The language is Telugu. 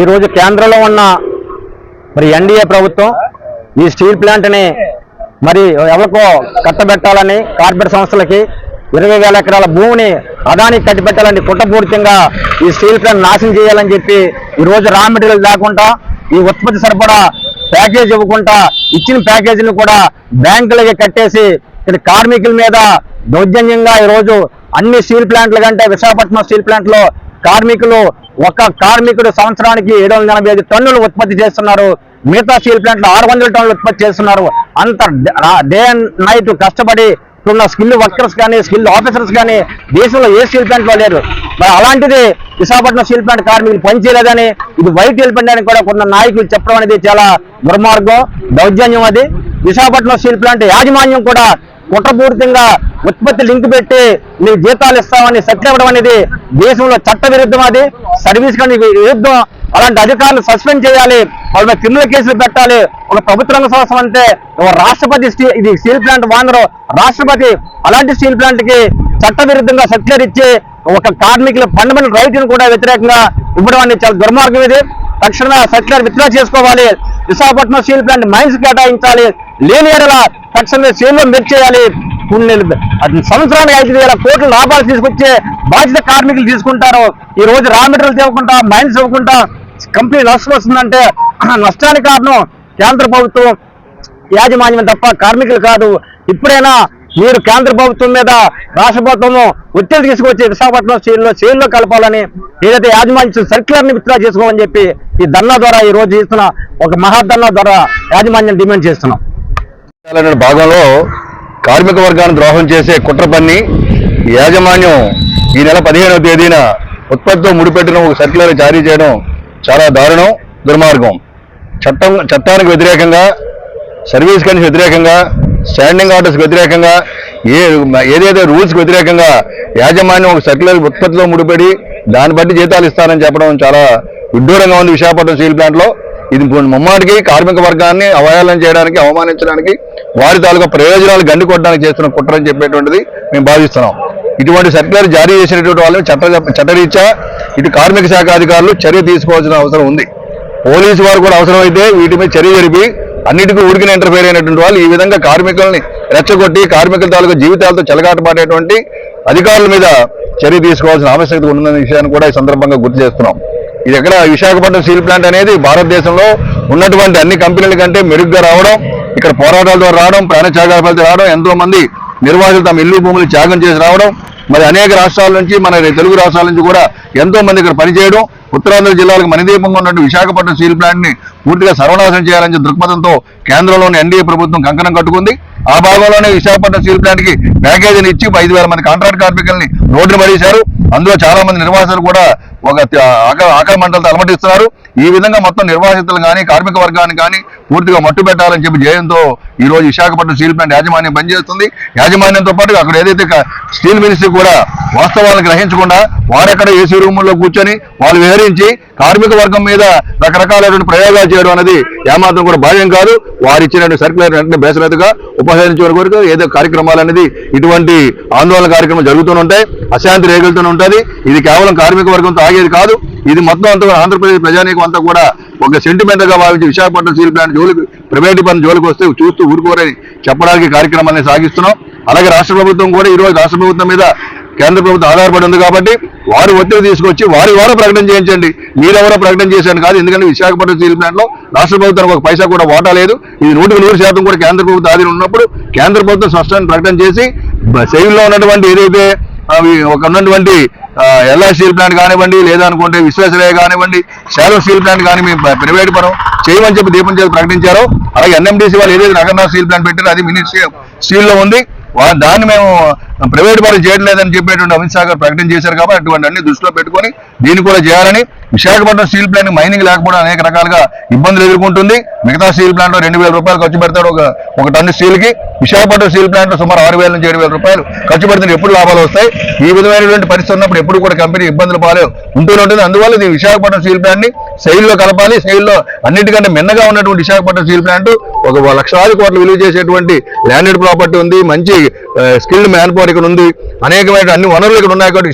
ఈరోజు కేంద్రంలో ఉన్న మరి ఎన్డీఏ ప్రభుత్వం ఈ స్టీల్ ప్లాంట్ని మరి ఎవరికో కట్టబెట్టాలని కార్పొరేట్ సంస్థలకి ఇరవై వేల ఎకరాల భూమిని అదానికి కట్టిపెట్టాలని కుట్రపూరితంగా ఈ స్టీల్ ప్లాంట్ నాశనం చేయాలని చెప్పి ఈ రోజు రా మెటీరియల్ లేకుండా ఈ ఉత్పత్తి సరిపడా ప్యాకేజ్ ఇవ్వకుండా ఇచ్చిన ప్యాకేజీని కూడా బ్యాంకులకి కట్టేసి ఇక్కడ కార్మికుల మీద దౌర్జన్యంగా ఈరోజు అన్ని స్టీల్ ప్లాంట్ల కంటే విశాఖపట్నం స్టీల్ ప్లాంట్లో కార్మికులు ఒక కార్మికుడు సంవత్సరానికి ఏడు వందల ఎనభై ఐదు టన్నులు ఉత్పత్తి చేస్తున్నారు. మిగతా స్టీల్ ప్లాంట్లో ఆరు వందల టన్నులు ఉత్పత్తి చేస్తున్నారు. అంత డే అండ్ నైట్ కష్టపడి ఉన్న స్కిల్ వర్కర్స్ కానీ స్కిల్ ఆఫీసర్స్ కానీ దేశంలో ఏ స్టీల్ ప్లాంట్లో లేరు. మరి అలాంటిది విశాఖపట్నం స్టీల్ ప్లాంట్ కార్మికులు పనిచేయలేదని ఇది వైట్ ఎలిపెంట్ అని కూడా కొంత నాయకులు చెప్పడం అనేది చాలా దుర్మార్గం దౌర్జన్యం అది. విశాఖపట్నం స్టీల్ ప్లాంట్ యాజమాన్యం కూడా కుట్రపూరితంగా ఉత్పత్తి లింక్ పెట్టి నీ జీతాలు ఇస్తామని సత్యం ఇవ్వడం అనేది దేశంలో చట్ట విరుద్ధం అది. సర్వీస్ కానీ విరుద్ధం. అలాంటి అధికారులు సస్పెండ్ చేయాలి. వాళ్ళ మీద క్రిమినల్ కేసులు పెట్టాలి. ఒక ప్రభుత్వ రంగ సంస్థ అంటే ఒక రాష్ట్రపతి ఇది స్టీల్ ప్లాంట్ వానరు రాష్ట్రపతి అలాంటి స్టీల్ ప్లాంట్కి చట్ట విరుద్ధంగా సర్క్యులర్ ఇచ్చి ఒక కార్మికుల ఫండమెంటల్ రైట్ కూడా వ్యతిరేకంగా ఇవ్వడం అనేది చాలా దుర్మార్గం ఇది. తక్షణమే సర్క్యులర్ విత్డ్రా చేసుకోవాలి. విశాఖపట్నం స్టీల్ ప్లాంట్ మైన్స్ కేటాయించాలి. లేని ఎడల తక్షణమే సేల్లో మెర్చి చేయాలి. సంవత్సరానికి ఐదు వేల కోట్ల లాభాలు తీసుకొచ్చే బాధ్యత కార్మికులు తీసుకుంటారు. ఈ రోజు రా మెటీరియల్ ఇవ్వకుండా మైన్స్ ఇవ్వకుండా కంపెనీ నష్టం వస్తుందంటే నష్టానికి కారణం కేంద్ర ప్రభుత్వం యాజమాన్యం తప్ప కార్మికులు కాదు. ఇప్పుడైనా మీరు కేంద్ర ప్రభుత్వం మీద రాష్ట్ర ప్రభుత్వము ఒత్తిడి తీసుకొచ్చి విశాఖపట్నం స్టీల్లో స్టీల్లో కలపాలని ఏదైతే యాజమాన్యం సర్క్యులర్ని విత్డ్రా చేసుకోమని చెప్పి ఈ ధర్నా ద్వారా ఈ రోజు చేస్తున్న ఒక మహాధర్నా ద్వారా యాజమాన్యం డిమాండ్ చేస్తున్నాం. భాగంలో కార్మిక వర్గాన్ని ద్రోహం చేసే కుట్ర పన్ని యాజమాన్యం ఈ నెల పదిహేనవ తేదీన ఉత్పత్తితో ముడిపెట్టిన ఒక సర్క్యులర్ జారీ చేయడం చాలా దారుణం దుర్మార్గం. చట్టం చట్టానికి వ్యతిరేకంగా సర్వీస్ కండిషన్ వ్యతిరేకంగా స్టాండింగ్ ఆర్డర్స్ వ్యతిరేకంగా ఏ ఏదైతే రూల్స్కి వ్యతిరేకంగా యాజమాన్యం ఒక సర్క్యులర్ ఉత్పత్తిలో ముడిపడి దాన్ని బట్టి జీతాలు ఇస్తానని చెప్పడం చాలా విడ్డూరంగా ఉంది విశాఖపట్నం స్టీల్ ప్లాంట్లో. ఇది ముమ్మాటికి కార్మిక వర్గాన్ని అవహేళన చేయడానికి అవమానించడానికి వారి తాలూకా ప్రయోజనాలు గండి కొట్టడానికి చేస్తున్న కుట్ర అని చెప్పేటువంటిది మేము భావిస్తున్నాం. ఇటువంటి సర్క్యులర్ జారీ చేసినటువంటి వాళ్ళని చట్ట చట్టరీత్యా ఇటు కార్మిక శాఖ అధికారులు చర్య తీసుకోవాల్సిన అవసరం ఉంది. పోలీసు వారు కూడా అవసరమైతే వీటి మీద చర్య జరిపి అన్నిటికీ ఉడికిన ఇంటర్ఫేర్ అయినటువంటి వాళ్ళు ఈ విధంగా కార్మికుల్ని రెచ్చగొట్టి కార్మికుల తాలూకు జీవితాలతో చెలగాటమాడేటువంటి అధికారుల మీద చర్య తీసుకోవాల్సిన ఆవశ్యకత ఉందనే విషయాన్ని కూడా ఈ సందర్భంగా గుర్తు చేస్తున్నాం. ఇది ఎక్కడ విశాఖపట్నం స్టీల్ ప్లాంట్ అనేది భారతదేశంలో ఉన్నటువంటి అన్ని కంపెనీల కంటే మెరుగ్గా రావడం ఇక్కడ పోరాటాల ద్వారా రావడం ప్రాణత్యాగాల ఫలితం రావడం ఎంతో మంది నిర్వాహకులు తమ ఇల్లు భూములు త్యాగం చేసి రావడం మరి అనేక రాష్ట్రాల నుంచి మన తెలుగు రాష్ట్రాల నుంచి కూడా ఎంతో మంది ఇక్కడ పనిచేయడం ఉత్తరాంధ్ర జిల్లాలకు మణిదీపంగా ఉన్నటువంటి విశాఖపట్నం స్టీల్ ప్లాంట్ని పూర్తిగా సర్వనాశనం చేయాలని దృక్పథంతో కేంద్రంలోని ఎన్డీఏ ప్రభుత్వం కంకణం కట్టుకుంది. ఆ భాగంలోనే విశాఖపట్నం స్టీల్ ప్లాంట్కి ప్యాకేజీని ఇచ్చి ఐదు వేల మంది కాంట్రాక్ట్ కార్మికుల్ని రోడ్డు పడేశారు. అందులో చాలా మంది నిర్వాసితులు కూడా ఒక ఆకలి మంటలతో అలమటిస్తున్నారు. ఈ విధంగా మొత్తం నిర్వాసితులు కానీ కార్మిక వర్గాన్ని కానీ పూర్తిగా మట్టు పెట్టాలని చెప్పి జయంతో ఈ రోజు విశాఖపట్నం స్టీల్ ప్లాంట్ యాజమాన్యం పనిచేస్తుంది. యాజమాన్యంతో పాటు అక్కడ ఏదైతే స్టీల్ మినిస్ట్రీ కూడా వాస్తవాలను గ్రహించకుండా వారెక్కడ ఏసీ రూముల్లో కూర్చొని వాళ్ళు వివరించి కార్మిక వర్గం మీద రకరకాలైనటువంటి ప్రయోగాలు చేయడం అనేది ఏమాత్రం కూడా భావ్యం కాదు. వారు ఇచ్చిన సర్క్యులర్ వెంటనే బేసరతుగా ఉపసంహరించే వరకు ఏదో కార్యక్రమాలు అనేది ఇటువంటి ఆందోళన కార్యక్రమం జరుగుతూనే ఉంటాయి. అశాంతి రేగులుతూనే ఉంటుంది. ఇది కేవలం కార్మిక వర్గంతో ఆగేది కాదు. ఇది మొత్తం అంతా ఆంధ్రప్రదేశ్ ప్రజానీకం అంతా కూడా ఒక సెంటిమెంట్గా భావించి విశాఖపట్నం స్టీల్ ప్లాంట్ జోలికి ప్రైవేట్ పని జోలికి వస్తే చూస్తూ ఊరుకోరని చెప్పడానికి కార్యక్రమాన్ని సాగిస్తున్నాం. అలాగే రాష్ట్ర ప్రభుత్వం కూడా ఈ రోజు రాష్ట్ర ప్రభుత్వం మీద కేంద్ర ప్రభుత్వం ఆధారపడి ఉంది కాబట్టి వారు ఒత్తిడి తీసుకొచ్చి వారి వారు ప్రకటన చేయించండి. మీరెవరో ప్రకటన చేశాను కాదు. ఎందుకంటే విశాఖపట్నం స్టీల్ ప్లాంట్లో రాష్ట్ర ప్రభుత్వానికి ఒక పైసా కూడా వాటా లేదు. ఇది నూటికి నూరు శాతం కూడా కేంద్ర ప్రభుత్వం ఆధీనం ఉన్నప్పుడు కేంద్ర ప్రభుత్వం స్పష్టాన్ని ప్రకటన చేసి సెయిల్లో ఉన్నటువంటి ఏదైతే అవి ఒక ఉన్నటువంటి ఎల్ఐ స్టీల్ ప్లాంట్ కానివ్వండి లేదా అనుకుంటే విశ్వేశ్వరయ్య కానివ్వండి శాలో స్టీల్ ప్లాంట్ కానీ మేము ప్రైవేట్ పరం చేయమని చెప్పి దీపం చేసి ప్రకటించారు అలాగే ఎన్ఎండిసి వాళ్ళు ఏదైతే నగర్నాథ్ స్టీల్ ప్లాంట్ పెట్టారో అది మినిస్ట్రీ స్టీల్లో ఉంది. దాన్ని మేము ప్రైవేట్ వారు చేయట్లేదని చెప్పేటువంటి అమిత్ షా గారు ప్రకటన చేశారు కాబట్టి అటువంటి అన్ని దృష్టిలో పెట్టుకొని దీన్ని కూడా చేయాలని విశాఖపట్నం స్టీల్ ప్లాంట్ మైనింగ్ లేకపోవడం అనేక రకాలుగా ఇబ్బందులు ఎదుర్కొంటుంది. మిగతా స్టీల్ ప్లాంట్లో రెండు వేల రూపాయలు ఖర్చు పెడతాడు ఒక ఒక టన్ను స్టీల్కి విశాఖపట్నం స్టీల్ ప్లాంట్లో సుమారు ఆరు వేల నుంచి ఏడు వేల రూపాయలు ఖర్చు పెడితే ఎప్పుడు లాభాలు వస్తాయి? ఈ విధమైనటువంటి పరిస్థితి ఉన్నప్పుడు ఎప్పుడు కూడా కంపెనీ ఇబ్బందులు పాలే ఉంటూనే ఉంటుంది. అందువల్ల ఇది విశాఖపట్నం స్టీల్ ప్లాంట్ని సెయిల్లో కలపాలి. సెయిల్ అన్నిటికంటే మిన్నగా ఉన్నటువంటి విశాఖపట్నం స్టీల్ ప్లాంట్ ఒక లక్షలాది కోట్లు విలువ చేసేటువంటి ల్యాండెడ్ ప్రాపర్టీ ఉంది. మంచి స్కిల్డ్ మ్యాన్ పవర్ ఇక్కడ ఉంది. అనేకమైన అన్ని వనరులు ఇక్కడ ఉన్నాయి కాబట్టి